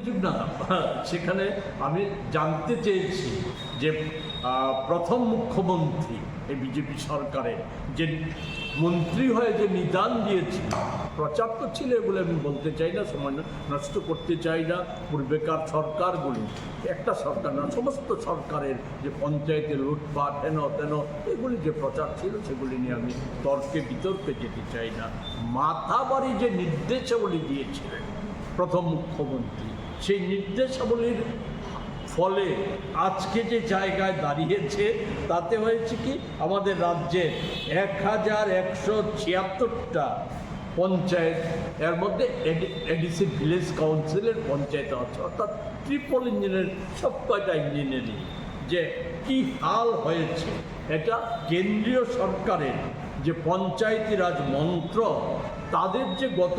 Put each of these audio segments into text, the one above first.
অভিযোগ না, সেখানে আমি জানতে চেয়েছি যে প্রথম মুখ্যমন্ত্রী এই বিজেপি সরকারের যে মন্ত্রী হয়ে যে নিদান দিয়েছিল প্রচার তো ছিল এগুলো আমি বলতে চাই না, সময় নষ্ট করতে চাই না পূর্বেকার সরকারগুলি একটা সরকার না, সমস্ত সরকারের যে পঞ্চায়েতে লুটপাট, হেন তেন, এগুলি যে প্রচার ছিল সেগুলি নিয়ে আমি তর্কে বিতর্কে যেতে চাই না। মাথাবাড়ি যে নির্দেশাবলী দিয়েছিলেন প্রথম মুখ্যমন্ত্রী সেই নির্দেশাবলীর ফলে আজকে যে জায়গায় দাঁড়িয়েছে, তাতে হয়েছে কি? আমাদের রাজ্যে এক হাজার একশো ছিয়াত্তরটা পঞ্চায়েত, এর মধ্যে এডিসি ভিলেজ কাউন্সিলের পঞ্চায়েত আছে, অর্থাৎ ট্রিপল ইঞ্জিনের সব কয়টা ইঞ্জিনিয়ারিং যে কি হাল হয়েছে, এটা কেন্দ্রীয় সরকারের যে পঞ্চায়েতি রাজ মন্ত্র, তাদের যে গত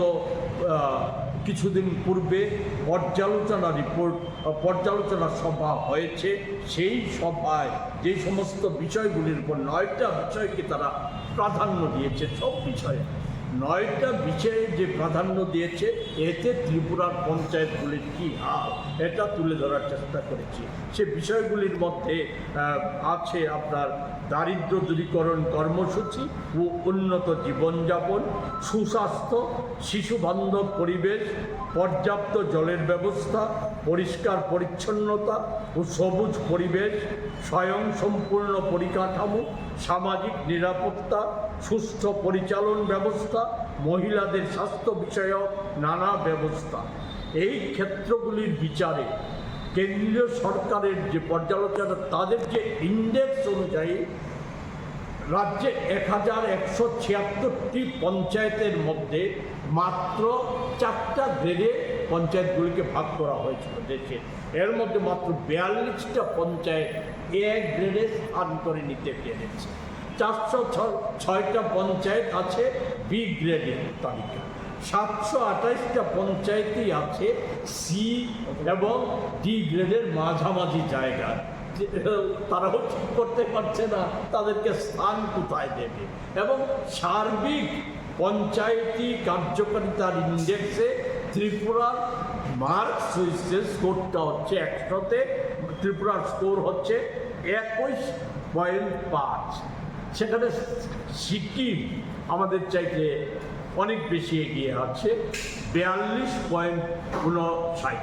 কিছুদিন পূর্বে পর্যালোচনা রিপোর্ট পর্যালোচনা সভা হয়েছে। সেই সভায় যে সমস্ত বিষয়গুলির উপর নয়টা বিষয়কে তারা প্রাধান্য দিয়েছে, সব বিষয়ে। নয়টা বিষয়ে যে প্রাধান্য দিয়েছে, এতে ত্রিপুরার পঞ্চায়েতগুলির কী হাল, এটা তুলে ধরার চেষ্টা করেছি। সে বিষয়গুলির মধ্যে আছে আপনার দারিদ্র দূরীকরণ কর্মসূচি ও উন্নত জীবনযাপন, সুস্বাস্থ্য, শিশুবান্ধব পরিবেশ, পর্যাপ্ত জলের ব্যবস্থা, পরিষ্কার পরিচ্ছন্নতা ও সবুজ পরিবেশ স্বয়ংসম্পূর্ণ পরিকাঠামো, সামাজিক নিরাপত্তা সুস্থ পরিচালন ব্যবস্থা, মহিলাদের স্বাস্থ্য বিষয়ক নানা ব্যবস্থা। এই ক্ষেত্রগুলির বিচারে কেন্দ্রীয় সরকারের যে পর্যালোচনা, তাদের যে ইন্ডেক্স অনুযায়ী রাজ্যে এক হাজার একশো ছিয়াত্তরটি পঞ্চায়েতের মধ্যে মাত্র চারটা গ্রেডে পঞ্চায়েতগুলিকে ভাগ করা হয়েছিল দেশে। এর মধ্যে মাত্র বিয়াল্লিশটা পঞ্চায়েত এ গ্রেডে স্থান করে নিতে পেরেছে। চারশো ছয়টা পঞ্চায়েত আছে বি গ্রেডের তালিকা। সাতশো আঠাইশটা পঞ্চায়েতই আছে সি এবং ডি গ্রেডের মাঝামাঝি জায়গা। তারাও ঠিক করতে পারছে না, তাদেরকে স্থান কোথায় দেবে? এবং সার্বিক পঞ্চায়েতি কার্যকারিতার ইন্ডেক্সে ত্রিপুরার মার্ক সুইসের স্কোরটা হচ্ছে একশোতে, ত্রিপুরার স্কোর হচ্ছে একুশ পয়েন্ট পাঁচ। সেখানে সিকিম আমাদের চাইতে অনেক বেশি এগিয়ে আছে, বিয়াল্লিশ পয়েন্ট উনষাট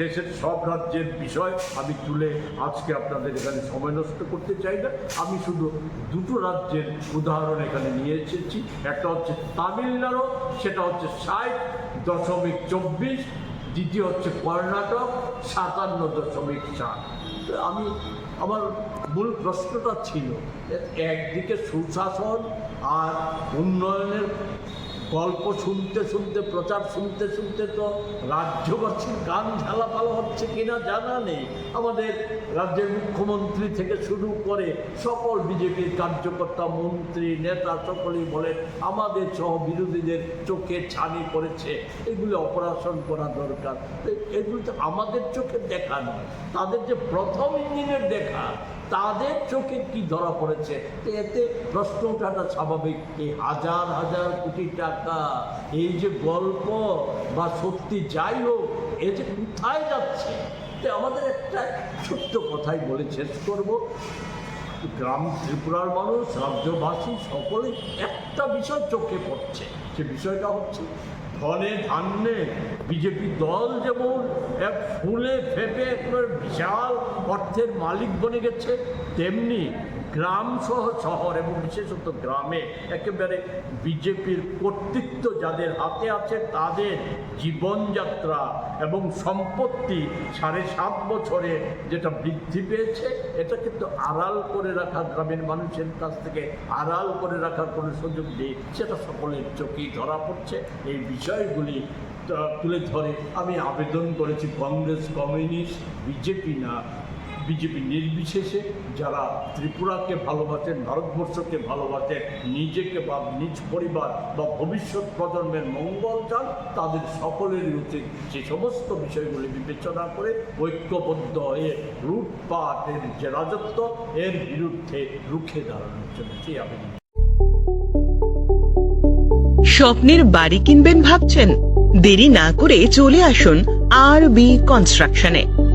দেশের সব রাজ্যের বিষয় আমি তুলে আজকে আপনাদের এখানে সময় নষ্ট করতে চাই না। আমি শুধু দুটো রাজ্যের উদাহরণ এখানে নিয়ে এসেছি। একটা হচ্ছে তামিলনাড়ু, সেটা হচ্ছে ষাট দশমিক চব্বিশ, দ্বিতীয় হচ্ছে কর্ণাটক, সাতান্ন দশমিক সাত আমি, আমার মূল প্রশ্নটা ছিল, একদিকে সুশাসন আর উন্নয়নের গল্প শুনতে শুনতে, প্রচার শুনতে শুনতে তো রাজ্যবাসীর গান ঝালা ঝালাপালা হচ্ছে কিনা জানা নেই। আমাদের রাজ্যের মুখ্যমন্ত্রী থেকে শুরু করে সকল বিজেপির কার্যকর্তা, মন্ত্রী, নেতা সকলেই বলেন, আমাদের সহ বিরোধীদের চোখে ছানি পড়েছে। এগুলো অপারেশন করা দরকার। এগুলো তো আমাদের চোখে দেখা নয়। তাদের যে প্রথম ইঞ্জিনের দেখা তাদের চোখে কি ধরা পড়েছে? এতে প্রশ্ন ওঠাটা স্বাভাবিক এই হাজার হাজার কোটি টাকা, এই যে গল্প বা সত্যি যাই হোক, এ যে কোথায় যাচ্ছে? আমাদের একটা ছোট্ট কথাই বলে শেষ করব। গ্রাম ত্রিপুরার মানুষ, রাজ্যবাসী সকলে একটা বিষয় চোখে পড়ছে। সে বিষয়টা হচ্ছে ধনে ধান্যে বিজেপি দল যেমন এক ফুলে ফেপে বিশাল অর্থের মালিক বনে গেছে, তেমনি গ্রাম সহ শহর এবং বিশেষত গ্রামে একেবারে বিজেপির কর্তৃত্ব যাদের হাতে আছে তাদের জীবনযাত্রা এবং সম্পত্তি সাড়ে সাত বছরে যেটা বৃদ্ধি পেয়েছে, এটা কিন্তু আড়াল করে রাখা গ্রামের মানুষের কাছ থেকে আড়াল করে রাখার কোনো সুযোগ নেই। সেটা সকলের চোখেই ধরা পড়ছে। এই বিষয়গুলি তুলে ধরে আমি আবেদন করেছি, কংগ্রেস কমিউনিস্ট, বিজেপি না। বিজেপি নির্বিশেষে যারা ত্রিপুরাকে ভালোবাসেন ভারতবর্ষকে ভালোবাসেন নিজেকে বা নিজ পরিবার বা ভবিষ্যৎ প্রজন্মের মঙ্গল চান, তাদের সকলেরই উচিত যে সমস্ত বিষয়গুলি বিবেচনা করে ঐক্যবদ্ধ হয়ে লুটপাটের যে রাজত্ব, এর বিরুদ্ধে রুখে দাঁড়ানোর জন্য সেই আবেদন। স্বপ্নের বাড়ি কিনবেন ভাবছেন? দেরি না করে চলে আসুন আর বি কনস্ট্রাকশনে।